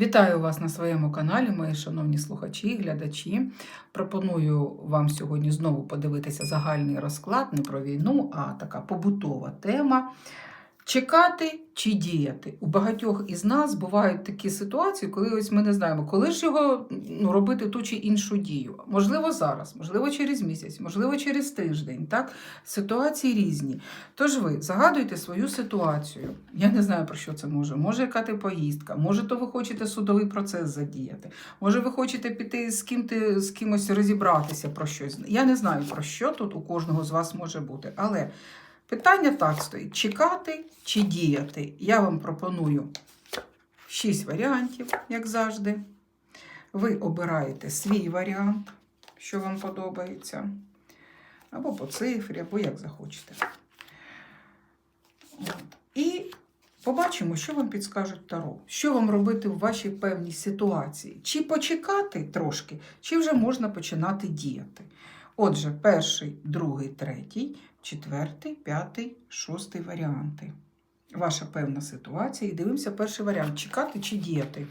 Вітаю вас на своєму каналі, мої шановні слухачі і глядачі. Пропоную вам сьогодні знову подивитися загальний розклад не про війну, а така побутова тема. Чекати чи діяти? У багатьох із нас бувають такі ситуації, коли ось ми не знаємо, коли ж його ну, робити ту чи іншу дію. Можливо, зараз, можливо, через місяць, можливо, через тиждень. Так? Ситуації різні. Тож ви загадуйте свою ситуацію. Я не знаю, про що це може. Може, яка ти поїздка, може, то ви хочете судовий процес задіяти, може, ви хочете піти з ким ти з кимось розібратися про щось. Я не знаю, про що тут у кожного з вас може бути. Але питання так стоїть: чекати чи діяти. Я вам пропоную шість варіантів, як завжди. Ви обираєте свій варіант, що вам подобається. Або по цифрі, або як захочете. І побачимо, що вам підскажуть Таро. Що вам робити в вашій певній ситуації. Чи почекати трошки, чи вже можна починати діяти. Отже, перший, другий, третій, четвертий, п'ятий, шостий варіанти. Ваша певна ситуація. І дивимося перший варіант: чекати чи діяти.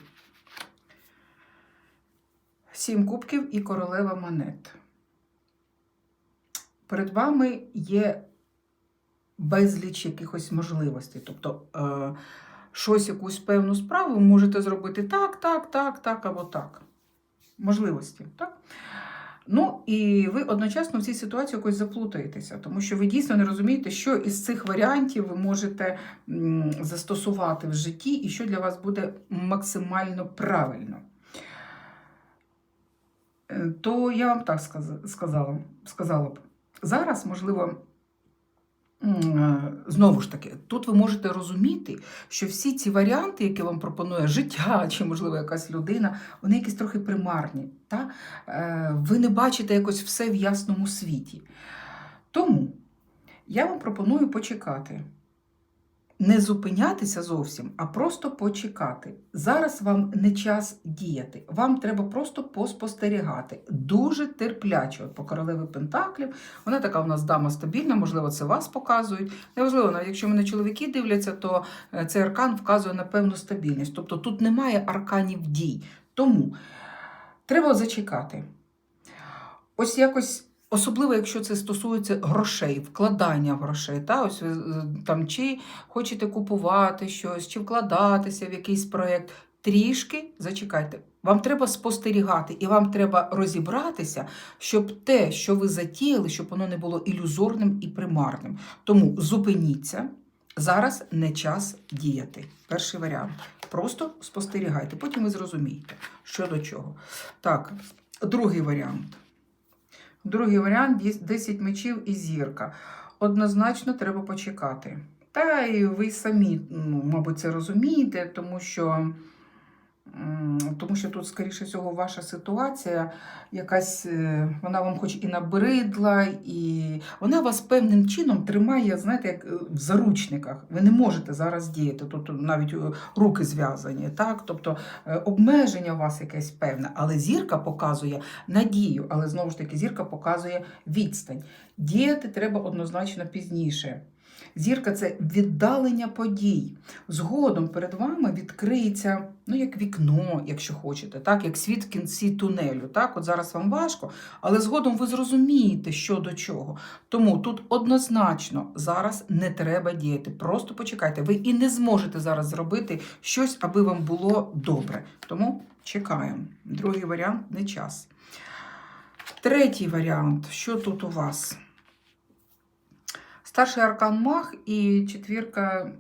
Сім кубків і королева монет. Перед вами є безліч якихось можливостей. Тобто, е, щось, якусь певну справу ви можете зробити так, так, так, так або так. Можливості, так? Ну, і ви одночасно в цій ситуації якось заплутаєтеся, тому що ви дійсно не розумієте, що із цих варіантів ви можете застосувати в житті і що для вас буде максимально правильно. Е, То я вам так сказала, сказала б. Зараз, можливо, знову ж таки, тут ви можете розуміти, що всі ці варіанти, які вам пропонує життя чи, можливо, якась людина, вони якісь трохи примарні. Та? Е, Ви не бачите якось все в ясному світі. Тому я вам пропоную почекати. Не зупинятися зовсім, а просто почекати. Зараз вам не час діяти. Вам треба просто поспостерігати. Дуже терпляче. От по королеві Пентаклів. Вона така у нас дама стабільна, можливо, це вас показують. Неважливо, навіть якщо мене чоловіки дивляться, то е, цей аркан вказує на певну стабільність. Тобто тут немає арканів дій. Тому треба зачекати. Ось якось. Особливо, якщо це стосується грошей, вкладання грошей. Та? Ось ви там чи хочете купувати щось, чи вкладатися в якийсь проєкт. Трішки зачекайте. Вам треба спостерігати і вам треба розібратися, щоб те, що ви затіяли, щоб воно не було ілюзорним і примарним. Тому зупиніться. Зараз не час діяти. Перший варіант. Просто спостерігайте, потім ви зрозумієте, що до чого. Так, другий варіант. Другий варіант 10 мечів і зірка. Однозначно треба почекати. Та і ви самі, ну, мабуть, це розумієте, тому що, тому що тут, скоріше всього, ваша ситуація якась, е, вона вам хоч і набридла, і вона вас певним чином тримає, знаєте, як е, в заручниках. Ви не можете зараз діяти. Тут навіть е, руки зв'язані, так? Тобто обмеження у вас якесь певне, але зірка показує надію, але знову ж таки зірка показує відстань. Діяти треба однозначно пізніше. Зірка це віддалення подій. Згодом перед вами відкриється, ну, як вікно, якщо хочете, так, як світ в кінці тунелю. Так, от зараз вам важко, але згодом ви зрозумієте, що до чого. Тому тут однозначно зараз не треба діяти. Просто почекайте. Ви і не зможете зараз зробити щось, аби вам було добре. Тому чекаємо. Другий варіант не час. Третій варіант. Що тут у вас? Старший аркан маг і четвірка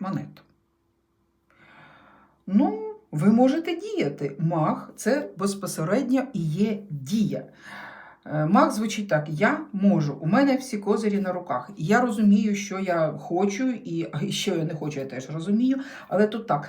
монет. Ну, ви можете діяти. Маг це безпосередньо і є дія. Е, Маг звучить так: я можу, у мене всі козирі на руках. Я розумію, що я хочу, і що я не хочу, я теж розумію. Але тут так,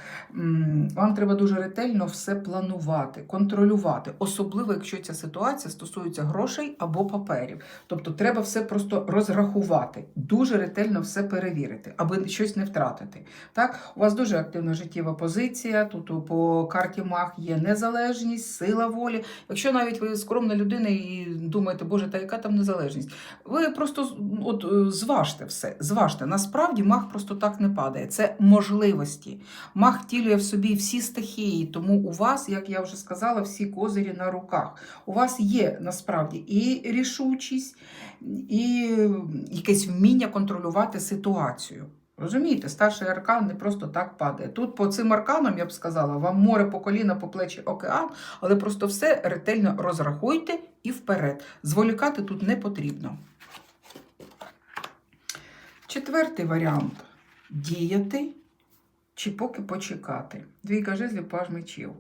вам треба дуже ретельно все планувати, контролювати, особливо, якщо ця ситуація стосується грошей або паперів. Тобто треба все просто розрахувати, дуже ретельно все перевірити, аби щось не втратити. Так, у вас дуже активна життєва позиція. Тут по карті Маг є незалежність, сила волі. Якщо навіть ви скромна людина і думаєте, Боже, та яка там незалежність? Ви просто от, е, зважте все. Зважте. Насправді маг просто так не падає. Це можливості. Маг втілює в собі всі стихії, тому у вас, як я вже сказала, всі козирі на руках. У вас є насправді і рішучість, і якесь вміння контролювати ситуацію. Розумієте, старший аркан не просто так падає. Тут по цим арканам, я б сказала, вам море по коліна, по плечі океан, але просто все ретельно розрахуйте і вперед. Зволікати тут не потрібно. Четвертий варіант діяти чи поки почекати. Двійка жезлів, паж мечів.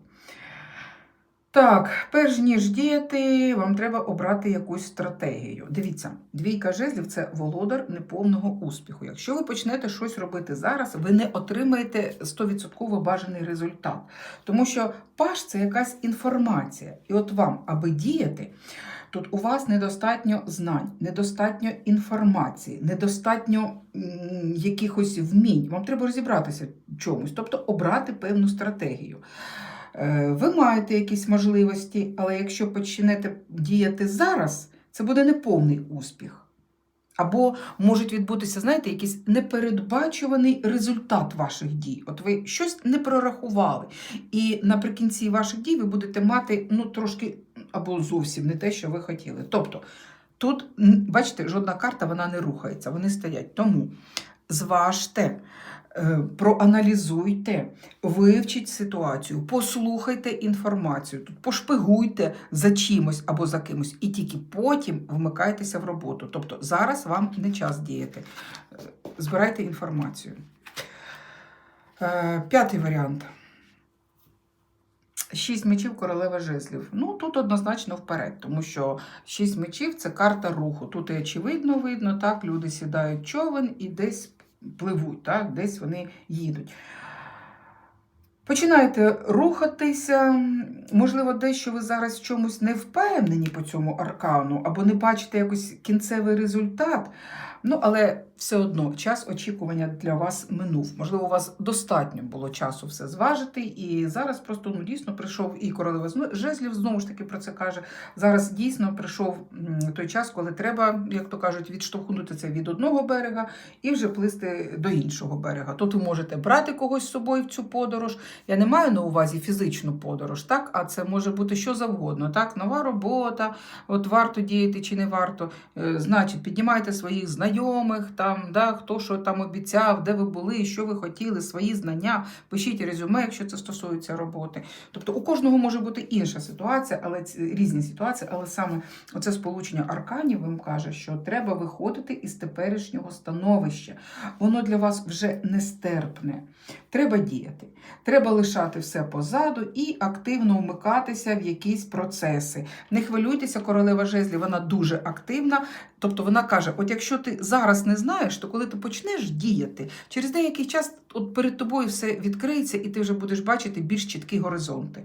Так, перш ніж діяти, вам треба обрати якусь стратегію. Дивіться, двійка жезлів це володар неповного успіху. Якщо ви почнете щось робити зараз, ви не отримаєте 100% бажаний результат. Тому що паш це якась інформація. І от вам, аби діяти, тут у вас недостатньо знань, недостатньо інформації, недостатньо якихось вмінь. Вам треба розібратися в чомусь, тобто обрати певну стратегію. Е, Ви маєте якісь можливості, але якщо почнете діяти зараз, це буде неповний успіх. Або можуть відбутися, знаєте, якийсь непередбачуваний результат ваших дій. От ви щось не прорахували. І наприкінці ваших дій ви будете мати ну, трошки або зовсім не те, що ви хотіли. Тобто, тут, бачите, жодна карта вона не рухається, вони стоять. Тому зважте, проаналізуйте, вивчіть ситуацію, послухайте інформацію, тут пошпигуйте за чимось або за кимось, і тільки потім вмикайтеся в роботу. Тобто зараз вам не час діяти. Е, Збирайте інформацію. Е, П'ятий варіант. Шість мечів королева жезлів. Ну тут однозначно вперед, тому що шість мечів це карта руху. Тут і очевидно видно, так, люди сідають човен і десь пливуть, так, десь вони їдуть. Починаєте рухатися, можливо, дещо ви зараз в чомусь не впевнені по цьому аркану, або не бачите якось кінцевий результат. Ну, але все одно час очікування для вас минув. Можливо, у вас достатньо було часу все зважити, і зараз просто ну, дійсно прийшов і королева жезлів знову ж таки про це каже. Зараз дійсно прийшов той час, коли треба, як то кажуть, відштовхнутися від одного берега і вже плисти до іншого берега. Тут ви можете брати когось з собою в цю подорож. Я не маю на увазі фізичну подорож, так? А це може бути що завгодно. Так, нова робота, от варто діяти чи не варто. Е, Значить, піднімайте своїх знайомих, там, да, хто що там обіцяв, де ви були, що ви хотіли, свої знання, пишіть резюме, якщо це стосується роботи. Тобто у кожного може бути інша ситуація, але різні ситуації, але саме оце сполучення арканів вам каже, що треба виходити із теперішнього становища. Воно для вас вже нестерпне. Треба діяти. Треба лишати все позаду і активно вмикатися в якісь процеси. Не хвилюйтеся, королева жезлів, вона дуже активна. Тобто вона каже: от якщо ти зараз не знаєш, то коли ти почнеш діяти, через деякий час от перед тобою все відкриється, і ти вже будеш бачити більш чіткі горизонти.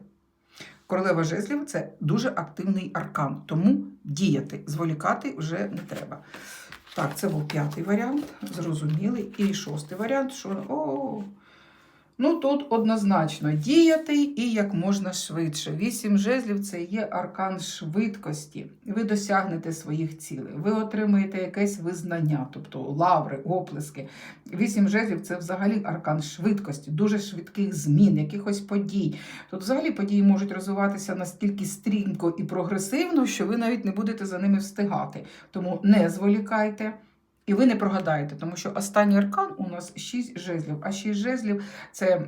Королева жезлів це дуже активний аркан, тому діяти, зволікати вже не треба. Так, це був п'ятий варіант, зрозумілий. І шостий варіант, що о, ну тут однозначно діяти і як можна швидше. Вісім жезлів це є аркан швидкості. Ви досягнете своїх цілей, ви отримаєте якесь визнання, тобто лаври, оплески. Вісім жезлів це взагалі аркан швидкості, дуже швидких змін, якихось подій. Тут взагалі події можуть розвиватися настільки стрімко і прогресивно, що ви навіть не будете за ними встигати. Тому не зволікайте. І ви не прогадаєте, тому що останній аркан у нас шість жезлів, а шість жезлів це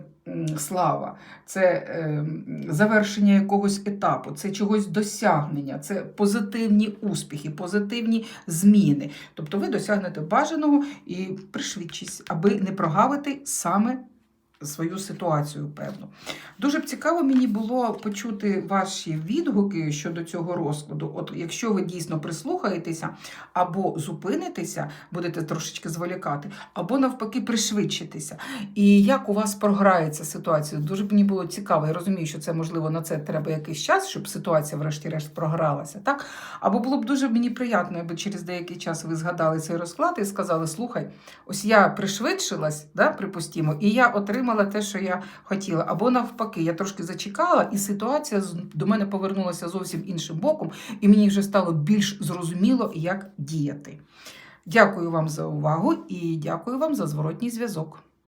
слава, це ем, завершення якогось етапу, це чогось досягнення, це позитивні успіхи, позитивні зміни. Тобто ви досягнете бажаного і пришвидшість, аби не прогавити саме свою ситуацію, певно. Дуже б цікаво мені було почути ваші відгуки щодо цього розкладу. От якщо ви дійсно прислухаєтеся або зупинитеся, будете трошечки зволікати, або навпаки пришвидшитеся. І як у вас програється ситуація? Дуже б мені було цікаво. Я розумію, що це можливо на це треба якийсь час, щоб ситуація, врешті-решт, програлася. Так? Або було б дуже мені приємно, аби через деякий час ви згадали цей розклад і сказали: слухай, ось я пришвидшилась, да, припустімо, і я отримала отримала те, що я хотіла. Або навпаки, я трошки зачекала, і ситуація до мене повернулася зовсім іншим боком, і мені вже стало більш зрозуміло, як діяти. Дякую вам за увагу і дякую вам за зворотній зв'язок.